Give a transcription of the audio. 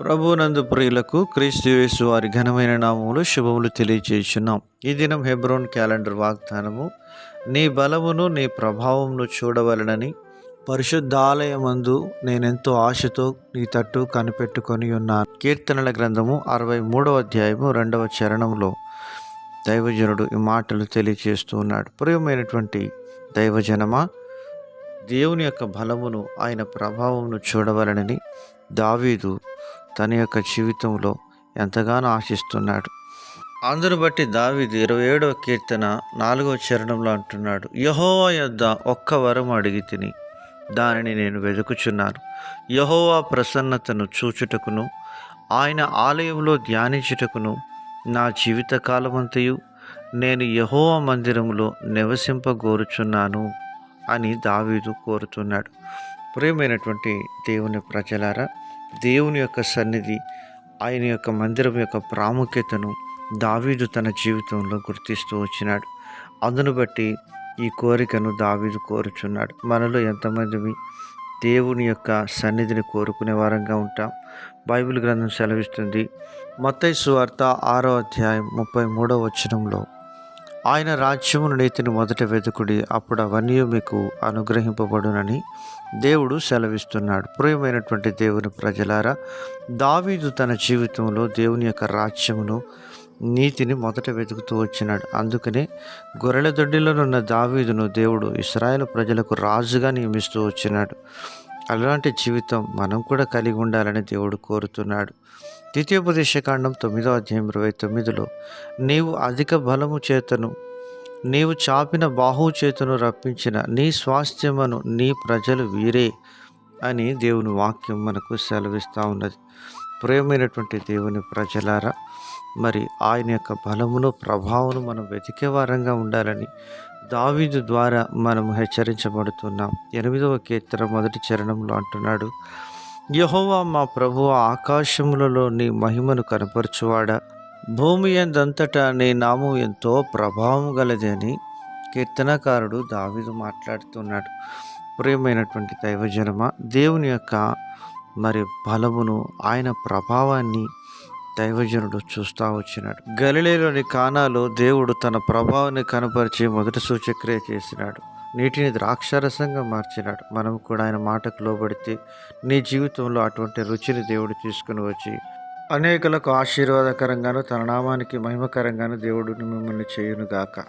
ప్రభునందు ప్రియులకు క్రీస్తు యేసు వారి ఘనమైన నామములు శుభములు తెలియజేస్తున్నాం ఈ దినం హెబ్రోన్ క్యాలెండర్ వాగ్దానము నీ బలమును నీ ప్రభావమును చూడవలనని పరిశుద్ధాలయమందు నేనెంతో ఆశతో నీ తట్టు కనిపెట్టుకొని ఉన్నాను. కీర్తనల గ్రంథము అరవై మూడవ అధ్యాయము రెండవ చరణంలో దైవజనుడు ఈ మాటలు తెలియజేస్తూ ఉన్నాడు. ప్రియమైనటువంటి దైవజనమా దేవుని యొక్క బలమును ఆయన ప్రభావమును చూడవలనని దావీదు తన యొక్క జీవితంలో ఎంతగానో ఆశిస్తున్నాడు. అందును బట్టి దావీదు ఇరవై ఏడవ కీర్తన నాలుగవ చరణంలో అంటున్నాడు యహోవా యొద్ద ఒక్క వరం అడిగి తిని దానిని నేను వెతుకుచున్నాను యహోవా ప్రసన్నతను చూచుటకును ఆయన ఆలయంలో ధ్యానించుటకును నా జీవిత కాలమంతయు నేను యహోవా మందిరంలో నివసింపగోరుచున్నాను అని దావీదు కోరుతున్నాడు. ప్రియమైనటువంటి దేవుని ప్రజలారా దేవుని యొక్క సన్నిధి ఆయన యొక్క మందిరం యొక్క ప్రాముఖ్యతను దావీదు తన జీవితంలో గుర్తిస్తూ వచ్చినాడు. అందును బట్టి ఈ కోరికను దావీదు కోరుచున్నాడు. మనలో ఎంతమంది దేవుని యొక్క సన్నిధిని కోరుకునే వారంగా ఉంటాం. బైబిల్ గ్రంథం సెలవిస్తుంది. మత్తై సువార్త ఆరో అధ్యాయం ముప్పై మూడో వచనంలో ఆయన రాజ్యమును నీతిని మొదట వెతుకుడి అప్పుడు అవన్నీ మీకు అనుగ్రహింపబడునని దేవుడు సెలవిస్తున్నాడు. ప్రియమైనటువంటి దేవుని ప్రజలారా దావీదు తన జీవితంలో దేవుని యొక్క రాజ్యమును నీతిని మొదట వెతుకుతూ వచ్చినాడు. అందుకనే గొర్రెల దొడ్డిలోనున్న దావీదును దేవుడు ఇస్రాయేల్ ప్రజలకు రాజుగా నియమిస్తూ వచ్చినాడు. అలాంటి జీవితం మనం కూడా కలిగి ఉండాలని దేవుడు కోరుతున్నాడు. ద్వితీయోపదేశకాండం తొమ్మిదో అధ్యాయం ఇరవై తొమ్మిదిలో నీవు అధిక బలము చేతను నీవు చాపిన బాహువు చేతను రప్పించిన నీ స్వాస్థ్యమును నీ ప్రజలు వీరే అని దేవుని వాక్యం మనకు సెలవిస్తూ ఉన్నది. ప్రేమైనటువంటి దేవుని ప్రజలారా మరి ఆయన యొక్క బలమును ప్రభావమును మనం వెతికే వారంగా ఉండాలని దావీదు ద్వారా మనం హెచ్చరించబడుతున్నాం. ఎనిమిదవ కీర్తన మొదటి చరణంలో అంటున్నాడు యహోవా మా ప్రభు ఆకాశములలో నీ మహిమను కనపరచువాడా? భూమి ఎందంతటా నీ నామం ఎంతో ప్రభావం గలది అని కీర్తనకారుడు దావీదు మాట్లాడుతున్నాడు. ప్రియమైనటువంటి దైవజనమ దేవుని యొక్క మరి బలమును ఆయన ప్రభావాన్ని దైవజనుడు చూస్తూ వచ్చినాడు. గలిలేలోని కానాలో దేవుడు తన ప్రభావాన్ని కనపరిచి మొదటి సూచక్రియ చేసినాడు. నీటిని ద్రాక్షారసంగా మార్చినాడు. మనం కూడా ఆయన మాటకు లోబడితే నీ జీవితంలో అటువంటి రుచిని దేవుడు తీసుకుని వచ్చి అనేకులకు ఆశీర్వాదకరంగాను తన నామానికి మహిమకరంగాను దేవుడు మిమ్మల్ని చేయునుగాక.